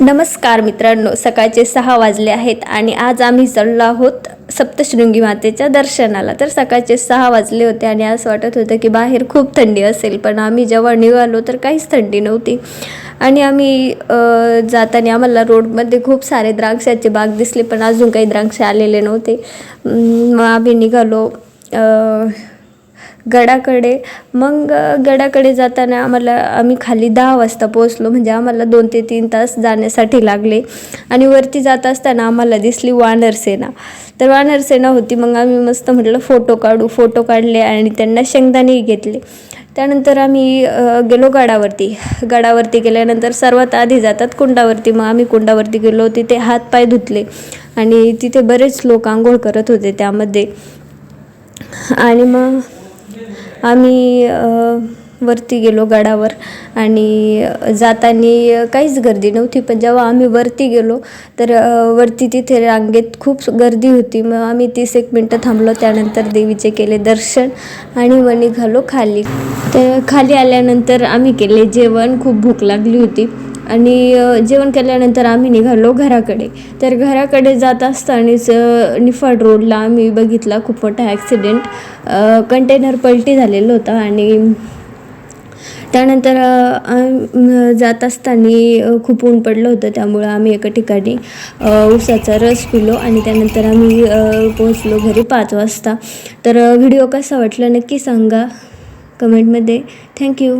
नमस्कार मित्रांनो सकाळचे सहा वाजले आहेत आणि आज आम्ही चाललो आहोत सप्तशृंगी मातेच्या दर्शनाला. तर सकाळचे सहा वाजले होते आणि असं वाटत होतं की बाहेर खूप थंडी असेल पण आम्ही जेव्हा निघालो तर काहीच थंडी नव्हती. आणि आम्ही जाताना आम्हाला रोडमध्ये खूप सारे द्राक्षाचे बाग दिसले पण अजून काही द्राक्ष आलेले नव्हते. मग आम्ही निघालो गडाकडे. मग गडाकडे जाताना आम्हाला आम्ही खाली दहा वाजता पोहोचलो. म्हणजे आम्हाला दोन ते तीन तास जाण्यासाठी लागले. आणि वरती जात असताना आम्हाला दिसली वानरसेना तर वानरसेना होती. मग आम्ही मस्त म्हटलं फोटो काढू. फोटो काढले आणि त्यांना शेंगदाणेही घेतले. त्यानंतर आम्ही गेलो गडावरती. गडावरती गेल्यानंतर सर्वात आधी जातात कुंडावरती. मग आम्ही कुंडावरती गेलो. तिथे हात पाय धुतले. आणि तिथे बरेच लोक आंघोळ करत होते त्यामध्ये. आणि मग आम्ही वरती गेलो गडावर आणि जाताना काहीच गर्दी नव्हती. पण जेव्हा आम्ही वरती गेलो तर वरती तिथे रांगेत खूप गर्दी होती. मग आम्ही तीस एक मिनटं थांबलो. त्यानंतर देवीचे केले दर्शन आणि मग निघालो खाली. तर खाली आल्यानंतर आम्ही केले जेवण. खूप भूक लागली होती. आणि जेवण केल्यानंतर आम्ही निघालो घराकडे. तर घराकडे जात असतानाच निफाड रोडला आम्ही बघितला. खूप मोठा ॲक्सिडेंट कंटेनर पलटी झालेलं होतं आणि त्यानंतर जात असताना खूप ऊन पडलं होतं. त्यामुळं आम्ही एका ठिकाणी ऊसाचा रस पिलो आणि त्यानंतर आम्ही पोहोचलो घरी पाच वाजता. तर व्हिडिओ कसा वाटला नक्की सांगा कमेंटमध्ये. थँक्यू